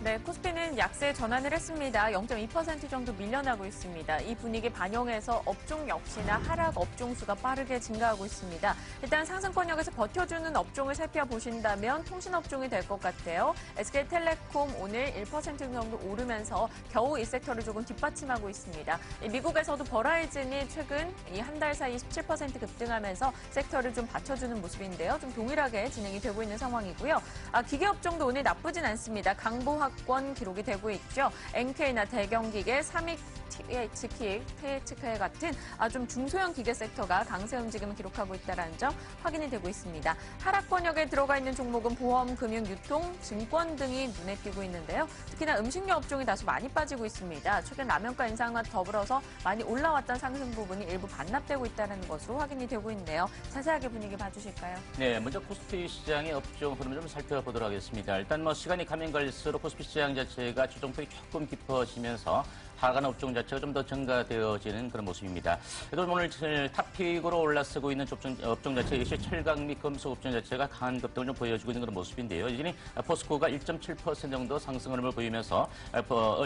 네, 코스피는 약세 전환을 했습니다. 0.2% 정도 밀려나고 있습니다. 이 분위기 반영해서 업종 역시나 하락 업종 수가 빠르게 증가하고 있습니다. 일단 상승권역에서 버텨주는 업종을 살펴보신다면 통신 업종이 될 것 같아요. SK텔레콤 오늘 1% 정도 오르면서 겨우 이 섹터를 조금 뒷받침하고 있습니다. 이 미국에서도 버라이즌이 최근 이 한 달 사이 17% 급등하면서 섹터를 좀 받쳐주는 모습인데요. 좀 동일하게 진행이 되고 있는 상황이고요. 아, 기계업종도 오늘 나쁘진 않습니다. 강보학 권 기록이 되고 있죠. NK나 대경기계, 삼익 THK, THK 같은 아, 좀 중소형 기계 섹터가 강세 움직임을 기록하고 있다는 점 확인이 되고 있습니다. 하락 권역에 들어가 있는 종목은 보험, 금융, 유통, 증권 등이 눈에 띄고 있는데요. 특히나 음식료 업종이 다소 많이 빠지고 있습니다. 최근 라면가 인상과 더불어서 많이 올라왔던 상승 부분이 일부 반납되고 있다는 것으로 확인이 되고 있네요. 자세하게 분위기 봐주실까요? 네, 먼저 코스피 시장의 업종 흐름을 좀 살펴보도록 하겠습니다. 일단 뭐 시간이 가면 갈수록 코스피 시장 자체가 추종폭이 조금 깊어지면서 하락하는 업종 자체가 좀 더 증가되어지는 그런 모습입니다. 그래도 오늘 탑픽으로 올라서고 있는 업종, 업종 자체, 역시 철강 및 금속 업종 자체가 강한 급등을 좀 보여주고 있는 그런 모습인데요. 여전히 포스코가 1.7% 정도 상승 흐름을 보이면서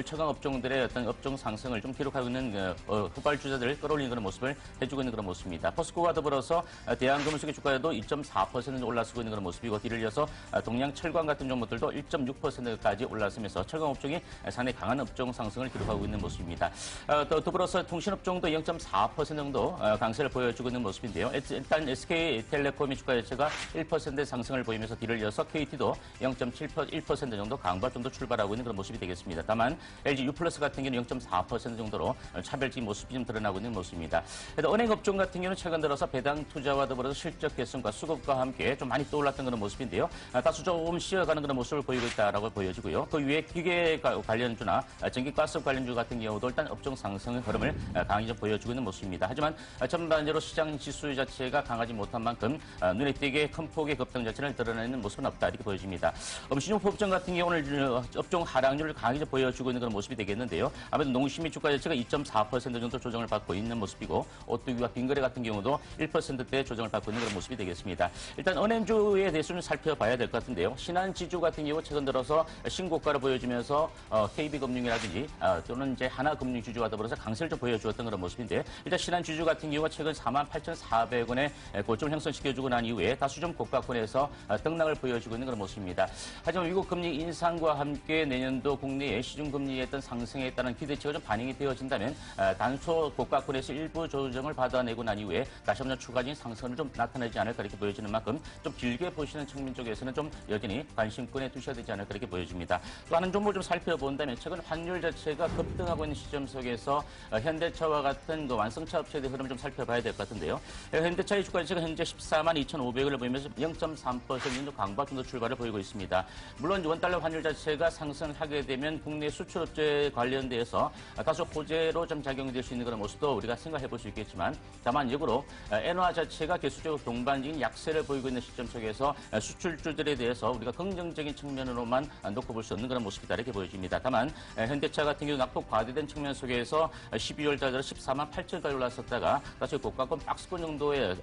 철강 업종들의 어떤 업종 상승을 좀 기록하고 있는 어, 후발주자들을 끌어올리는 그런 모습을 해주고 있는 그런 모습입니다. 포스코와 더불어서 대한금속의 주가에도 2.4% 올라서고 있는 그런 모습이고 뒤를 이어서 동양 철강 같은 종목들도 1.6%까지 올라서면서 철강 업종이 상당히 강한 업종 상승을 기록하고 있는 모습입니다. 어, 또 더불어서 통신업종도 0.4% 정도 어, 강세를 보여주고 있는 모습인데요. 일단 SK텔레콤의 주가 자체가 1% 상승을 보이면서 뒤를 이어서 KT도 0.1% 정도 강발 정도 출발하고 있는 그런 모습이 되겠습니다. 다만 LG U 같은 경우는 0.4% 정도로 차별적인 모습이 좀 드러나고 있는 모습입니다. 은행업종 같은 경우는 최근 들어서 배당 투자와 더불어서 실적 개선과 수급과 함께 좀 많이 떠올랐던 그런 모습인데요. 아, 다소 조금 쉬어가는 그런 모습을 보이고 있다라고 보여지고요. 그 위에 기계 관련주나 전기가스 관련주 같은 경우도 일단 업종 상승의 흐름을 강하게 좀 보여주고 있는 모습입니다. 하지만 전반적으로 시장 지수 자체가 강하지 못한 만큼 눈에 띄게 큰 폭의 급등 자체를 드러내는 모습은 없다 이렇게 보여집니다. 음식료품 업종 같은 경우 오늘 업종 하락률을 강하게 좀 보여주고 있는 그런 모습이 되겠는데요. 아무래도 농심이 주가 자체가 2.4% 정도 조정을 받고 있는 모습이고 오뚜기와 빙거래 같은 경우도 1%대 조정을 받고 있는 그런 모습이 되겠습니다. 일단 은행주에 대해서는 살펴봐야 될 것 같은데요. 신한지주 같은 경우 최근 들어서 신고가를 보여주면서 KB금융이라든지 또는 이제 하나금융주주와 더불어서 강세를 좀 보여주었던 그런 모습인데 일단 신한주주 같은 경우가 최근 48,400원에 고점을 형성시켜주고 난 이후에 다수 좀 고가권에서 등락을 보여주고 있는 그런 모습입니다. 하지만 미국 금리 인상과 함께 내년도 국내의 시중금리의 어떤 상승에 따른 기대치가 좀 반영이 되어진다면 단소 고가권에서 일부 조정을 받아내고 난 이후에 다시 한번 추가적인 상승을 좀 나타내지 않을까 이렇게 보여지는 만큼 좀 길게 보시는 측면 쪽에서는 좀 여전히 관심권에 두셔야 되지 않을까 이렇게 보여집니다. 또 하는 종목을 좀 살펴본다면 최근 환율 자체가 급등하 고 있는 시점 속에서 현대차와 같은 그 완성차 업체의 흐름을 좀 살펴봐야 될 것 같은데요. 현대차의 주가 자체가 현재 14만 2,500원을 보이면서 0.3% 정도 강박 정도 출발을 보이고 있습니다. 물론 원달러 환율 자체가 상승하게 되면 국내 수출업체 관련돼서 다소 호재로 좀 작용이 될수 있는 그런 모습도 우리가 생각해 볼 수 있겠지만 다만 역으로 엔화 자체가 계속적으로 동반적인 약세를 보이고 있는 시점 속에서 수출주들에 대해서 우리가 긍정적인 측면으로만 놓고 볼 수 없는 그런 모습이다 이렇게 보여집니다. 다만 현대차 같은 경우 낙폭 과 대된 측면 속에서 12월 달 들어 14만 8천까지 올랐었다가 다시 고가권 박스권 정도의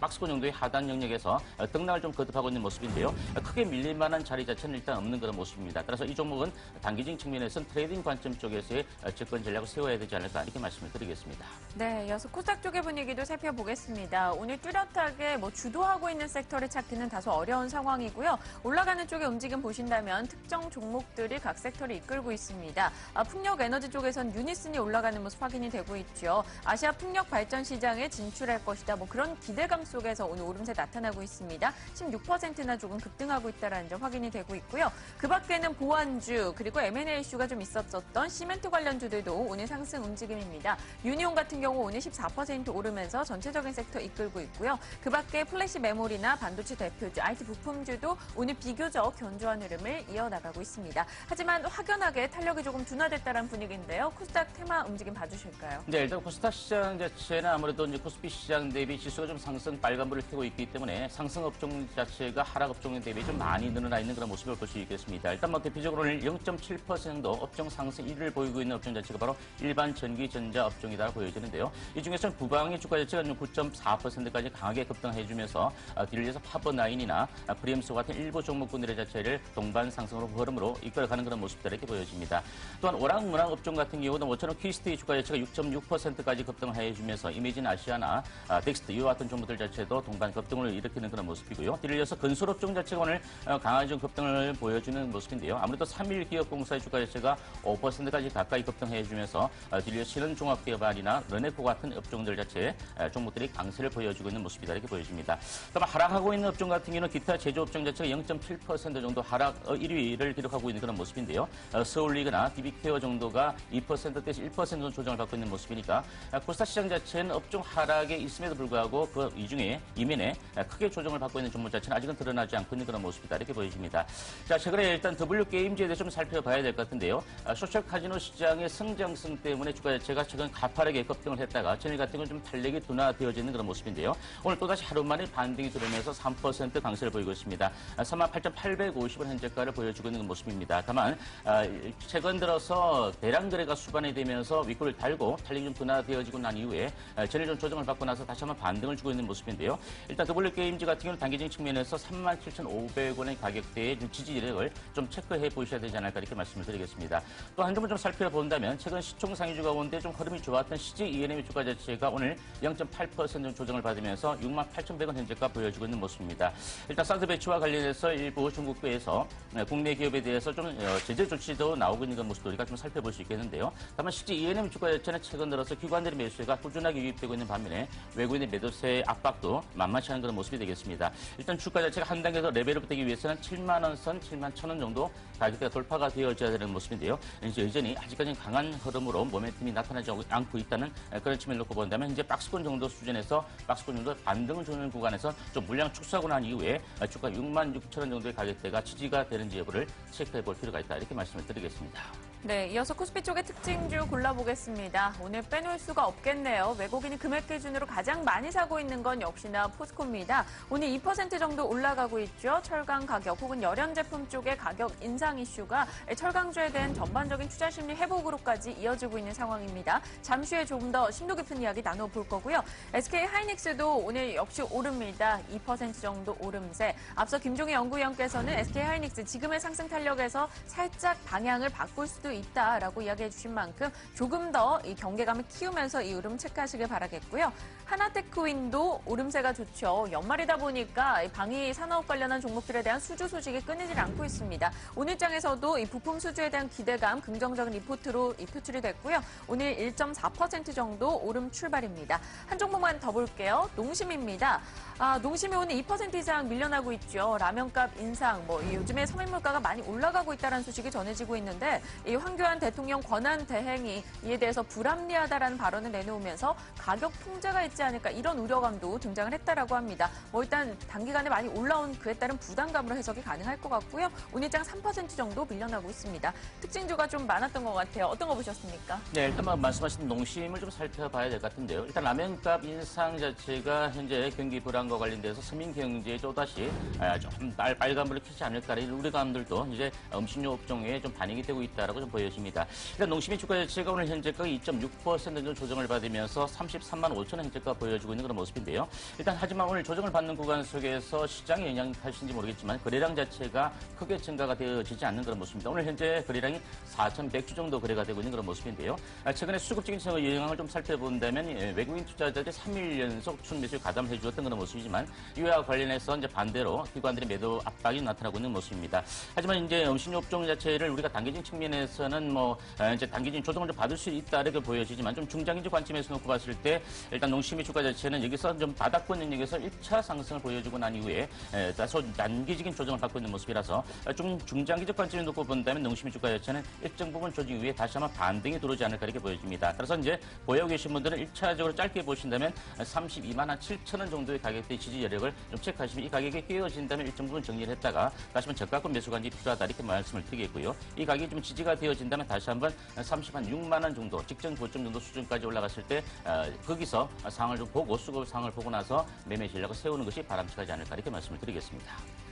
박스권 정도의 하단 영역에서 등락을 좀 거듭하고 있는 모습인데요. 크게 밀릴 만한 자리 자체는 일단 없는 그런 모습입니다. 따라서 이 종목은 단기적인 측면에서는 트레이딩 관점 쪽에서의 접근 전략을 세워야 되지 않을까 이렇게 말씀을 드리겠습니다. 네, 이어서 코스닥 쪽의 분위기도 살펴보겠습니다. 오늘 뚜렷하게 뭐 주도하고 있는 섹터를 찾기는 다소 어려운 상황이고요. 올라가는 쪽의 움직임 보신다면 특정 종목들이 각 섹터를 이끌고 있습니다. 아, 풍력 에너지 쪽에선 유니슨이 올라가는 모습 확인이 되고 있죠. 아시아 풍력 발전 시장에 진출할 것이다. 뭐 그런 기대감 속에서 오늘 오름세 나타나고 있습니다. 16%나 조금 급등하고 있다는 점 확인이 되고 있고요. 그 밖에는 보안주 그리고 M&A 이슈가 좀 있었었던 시멘트 관련주들도 오늘 상승 움직임입니다. 유니온 같은 경우 오늘 14% 오르면서 전체적인 섹터 이끌고 있고요. 그 밖에 플래시 메모리나 반도체 대표주, IT 부품주도 오늘 비교적 견조한 흐름을 이어나가고 있습니다. 하지만 확연하게 탄력이 조금 둔화됐다는 분위기 분위기인데요. 코스닥 테마 움직임 봐주실까요? 네, 일단 코스닥 시장 자체는 아무래도 이제 코스피 시장 대비 지수가 좀 상승 빨간불을 켜고 있기 때문에 상승 업종 자체가 하락 업종 대비 좀 많이 늘어나 있는 그런 모습을 볼 수 있겠습니다. 일단 뭐 대표적으로 오늘 0.7% 정도 업종 상승 1위를 보이고 있는 업종 자체가 바로 일반 전기 전자 업종이다 보여지는데요. 이 중에서는 부방의 주가 자체가 9.4%까지 강하게 급등해주면서 아, 뒤를 이어서 파버나인이나 아, 프리엠소 같은 일부 종목군들의 자체를 동반 상승으로 흐름으로 이끌어가는 그런 모습들 이렇게 보여집니다. 또한 오락 문학 업종 같은 경우는 모처럼 퀴스트의 주가 자체가 6.6%까지 급등을 해주면서 이미진 아시아나 아, 덱스트 이와 같은 종목들 자체도 동반 급등을 일으키는 그런 모습이고요. 뒤를 이어서 건설 업종 자체가 오늘 어, 강한 좀 급등을 보여주는 모습인데요. 아무래도 3일 기업공사의 주가 자체가 5%까지 가까이 급등해 주면서 어, 뒤를 이어서 신흥종합기업안이나 르네코 같은 업종들 자체 에, 종목들이 강세를 보여주고 있는 모습이다 이렇게 보여집니다. 다만 하락하고 있는 업종 같은 경우는 기타 제조업종 자체가 0.7% 정도 하락 어, 1위를 기록하고 있는 그런 모습인데요. 어, 서울리그나 DB케어 정도가 2%대에서 1% 정도 조정을 받고 있는 모습이니까 아, 코스타 시장 자체는 업종 하락에 있음에도 불구하고 그 이 중에 이면에 아, 크게 조정을 받고 있는 종목 자체는 아직은 드러나지 않고 있는 그런 모습이다 이렇게 보여집니다. 자 최근에 일단 W 게임즈에 대해서 좀 살펴봐야 될 것 같은데요. 아, 소셜 카지노 시장의 성장성 때문에 주가 자체가 최근 가파르게 급등을 했다가 전일 같은 건 좀 탄력이 둔화되어지는 그런 모습인데요. 오늘 또다시 하루 만에 반등이 들어오면서 3% 강세를 보이고 있습니다. 38,850원 현재가를 보여주고 있는 모습입니다. 다만 아, 최근 들어서 대량 거래가 수반이 되면서 윗골을 달고 탄력이 좀 둔화되어지고 난 이후에 아, 전일 좀 조정을 받고 나서 다시 한번 반등을 주고 있는 모습인데요. 일단 W 게임즈 같은 경우는 단기적인 측면에서 37,500원의 가격대의 좀 지지력을 좀 체크해 보셔야 되지 않을까 이렇게 말씀을 드리겠습니다. 또 한 점을 좀 살펴본다면 최근 시총 상위주 가운데 좀 흐름이 좋았던 CJ ENM의 주가 자체가 오늘 0.8% 조정을 받으면서 68,100원 현재가 보여주고 있는 모습입니다. 일단 사드 배치와 관련해서 일부 중국부에서 네, 국내 기업에 대해서 좀 어, 제재 조치도 나오고 있는 모습도 우리가 좀 살펴볼 수 있겠 는데요. 다만 CJ ENM 주가 자체는 최근 들어서 기관들의 매수세가 꾸준하게 유입되고 있는 반면에 외국인의 매도세 압박도 만만치 않은 그런 모습이 되겠습니다. 일단 주가 자체가 한 단계 더 레벨업 되기 위해서는 7만 원 선, 7만 1천 원 정도 가격대가 돌파가 되어져야 되는 모습인데요. 이제 여전히 아직까지는 강한 흐름으로 모멘텀이 나타나지 않고 있다는 그런 측면을 놓고 본다면 이제 박스권 정도 수준에서 박스권 정도 반등을 주는 구간에서 좀 물량 축소하고 난 이후에 주가 6만 6천 원 정도의 가격대가 지지가 되는지 여부를 체크해 볼 필요가 있다 이렇게 말씀을 드리겠습니다. 네, 이어서 코스피 쪽의 특징주 골라보겠습니다. 오늘 빼놓을 수가 없겠네요. 외국인이 금액 기준으로 가장 많이 사고 있는 건 역시나 포스코입니다. 오늘 2% 정도 올라가고 있죠. 철강 가격 혹은 열연 제품 쪽의 가격 인상 이슈가 철강주에 대한 전반적인 투자 심리 회복으로까지 이어지고 있는 상황입니다. 잠시 후에 조금 더 심도 깊은 이야기 나눠볼 거고요. SK 하이닉스도 오늘 역시 오릅니다. 2% 정도 오름세. 앞서 김종희 연구위원께서는 SK 하이닉스 지금의 상승 탄력에서 살짝 방향을 바꿀 수도 있다라고 이야기해 주신 만큼 조금 더 이 경계감을 키우면서 이 오름 체크하시길 바라겠고요. 하나테크윈도 오름세가 좋죠. 연말이다 보니까 이 방위 산업 관련한 종목들에 대한 수주 소식이 끊이질 않고 있습니다. 오늘 장에서도 이 부품 수주에 대한 기대감 긍정적인 리포트로 이 표출이 됐고요. 오늘 1.4% 정도 오름 출발입니다. 한 종목만 더 볼게요. 농심입니다. 아, 농심이 오늘 2% 이상 밀려나고 있죠. 라면값 인상, 뭐이 요즘에 성인물가가 많이 올라가고 있다는 소식이 전해지고 있는데 이 황교안 대통령 권한 대행이 이에 대해서 불합리하다라는 발언을 내놓으면서 가격 통제가 있지 않을까 이런 우려감도 등장을 했다라고 합니다. 뭐 일단 단기간에 많이 올라온 그에 따른 부담감으로 해석이 가능할 것 같고요. 오늘장 3% 정도 밀려나고 있습니다. 특징주가 좀 많았던 것 같아요. 어떤 거 보셨습니까? 네, 일단 뭐 말씀하신 농심을 좀 살펴봐야 될 것 같은데요. 일단 라면값 인상 자체가 현재 경기 불안과 관련돼서 서민 경제에 또다시 아, 좀 빨, 빨간불을 켜지 않을까라는 우려감들도 이제 음식료 업종에 좀 반영이 되고 있다라고 좀 보여집니다. 일단 농심의 주가 자체가 오늘 현재가 2.6% 정도 조정을 받으면서 33만 5천 원 현재가 보여주고 있는 그런 모습인데요. 일단 하지만 오늘 조정을 받는 구간 속에서 시장에 영향이 탓인지 모르겠지만 거래량 자체가 크게 증가가 되어지지 않는 그런 모습입니다. 오늘 현재 거래량이 4,100주 정도 거래가 되고 있는 그런 모습인데요. 아, 최근에 수급적인 영향을 좀 살펴본다면 예, 외국인 투자자들이 3일 연속 순매수를 가담해 주었던 그런 모습이지만 이와 관련해서 이제 반대로 기관들의 매도 압박이 나타나고 있는 모습입니다. 하지만 이제 음식료 업 종 자체를 우리가 단기적인 측면에서 는뭐 아, 이제 단기적인 조정을 좀 받을 수 있다 이렇게 보여지지만 좀 중장기적 관점에서 놓고 봤을 때 일단 농심의 주가 자체는 여기서 좀 바닥권 영역에서 1차 상승을 보여주고 난 이후에 에, 다소 단기적인 조정을 받고 있는 모습이라서 좀 중장기적 관점에 놓고 본다면 농심의 주가 자체는 일정 부분 조정 이후에 다시 한번 반등이 들어오지 않을까 이렇게 보여집니다. 따라서 이제 보여 계신 분들은 1차적으로 짧게 보신다면 32만 한 7천 원 정도의 가격대 지지 여력을 좀 체크하시면 이 가격이 깨어진다면 일정 부분 정리를 했다가 다시 한번 저가권 매수 관리 필요하다 이렇게 말씀을 드리겠고요. 이 가격이 좀 지지가 되어 되어진다면 다시 한번 36만 원 정도, 직전 고점 정도 수준까지 올라갔을 때 어, 거기서 상을 좀 보고 수급 상을 보고 나서 매매 전략을 세우는 것이 바람직하지 않을까 이렇게 말씀을 드리겠습니다.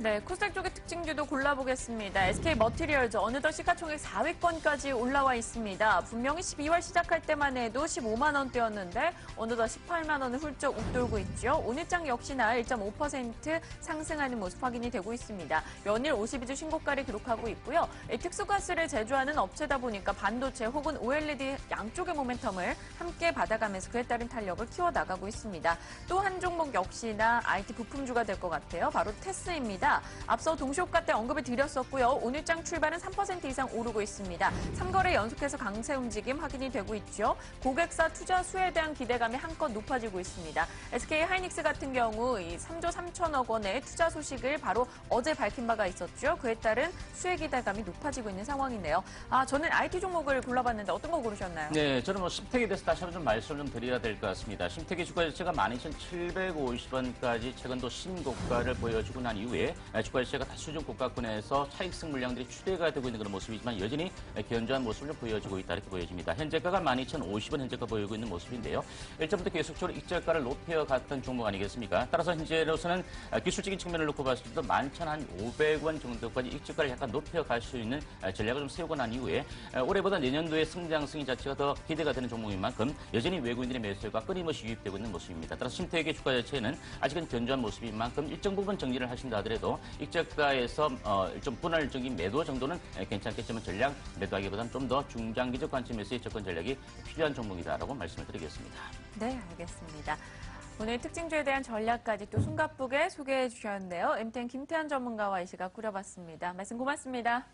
네, 코스닥 쪽의 특징주도 골라보겠습니다. SK 머티리얼즈 어느덧 시가총액 4위권까지 올라와 있습니다. 분명히 12월 시작할 때만 해도 15만 원대였는데 어느덧 18만 원을 훌쩍 웃돌고 있죠. 오늘장 역시나 1.5% 상승하는 모습 확인이 되고 있습니다. 연일 52주 신고가를 기록하고 있고요. 이 특수가스를 제조하는 업체다 보니까 반도체 혹은 OLED 양쪽의 모멘텀을 함께 받아가면서 그에 따른 탄력을 키워나가고 있습니다. 또 한 종목 역시나 IT 부품주가 될 것 같아요. 바로 테스입니다. 앞서 동시호가 때 언급을 드렸었고요. 오늘장 출발은 3% 이상 오르고 있습니다. 3거래 연속해서 강세 움직임 확인이 되고 있죠. 고객사 투자 수에 대한 기대감이 한껏 높아지고 있습니다. SK 하이닉스 같은 경우 이 3조 3천억 원의 투자 소식을 바로 어제 밝힌 바가 있었죠. 그에 따른 수혜 기대감이 높아지고 있는 상황이네요. 아, 저는 IT 종목을 골라봤는데 어떤 거 고르셨나요? 네, 저는 뭐 심택에 대해서 다시 한번 좀 말씀을 좀 드려야 될 것 같습니다. 심택의 주가 자체가 12,750원까지 최근 또 신고가를 보여주고 난 이후에 주가 자체가 다수 좀 고가권에서 차익승 물량들이 추대가 되고 있는 그런 모습이지만 여전히 견조한 모습을 좀 보여주고 있다 이렇게 보여집니다. 현재가가 12,050원 현재가 보이고 있는 모습인데요. 일전부터 계속적으로 익절가를 높여 갔던 종목 아니겠습니까? 따라서 현재로서는 기술적인 측면을 놓고 봤을 때도 11,500원 정도까지 익절가를 약간 높여 갈 수 있는 전략을 좀 세우고 난 이후에 올해보다 내년도의 성장 승인 자체가 더 기대가 되는 종목인 만큼 여전히 외국인들의 매수가 끊임없이 유입되고 있는 모습입니다. 따라서 심택의 주가 자체는 아직은 견조한 모습인 만큼 일정 부분 정리를 하신다 하더라도 익절가에서 어, 좀 분할적인 매도 정도는 괜찮겠지만 전략 매도하기보다는 좀 더 중장기적 관점에서의 접근 전략이 필요한 종목이다라고 말씀을 드리겠습니다. 네, 알겠습니다. 오늘 특징주에 대한 전략까지 또 숨가쁘게 소개해 주셨는데요. MTN 김태현 전문가와 이 시각 꾸려봤습니다. 말씀 고맙습니다.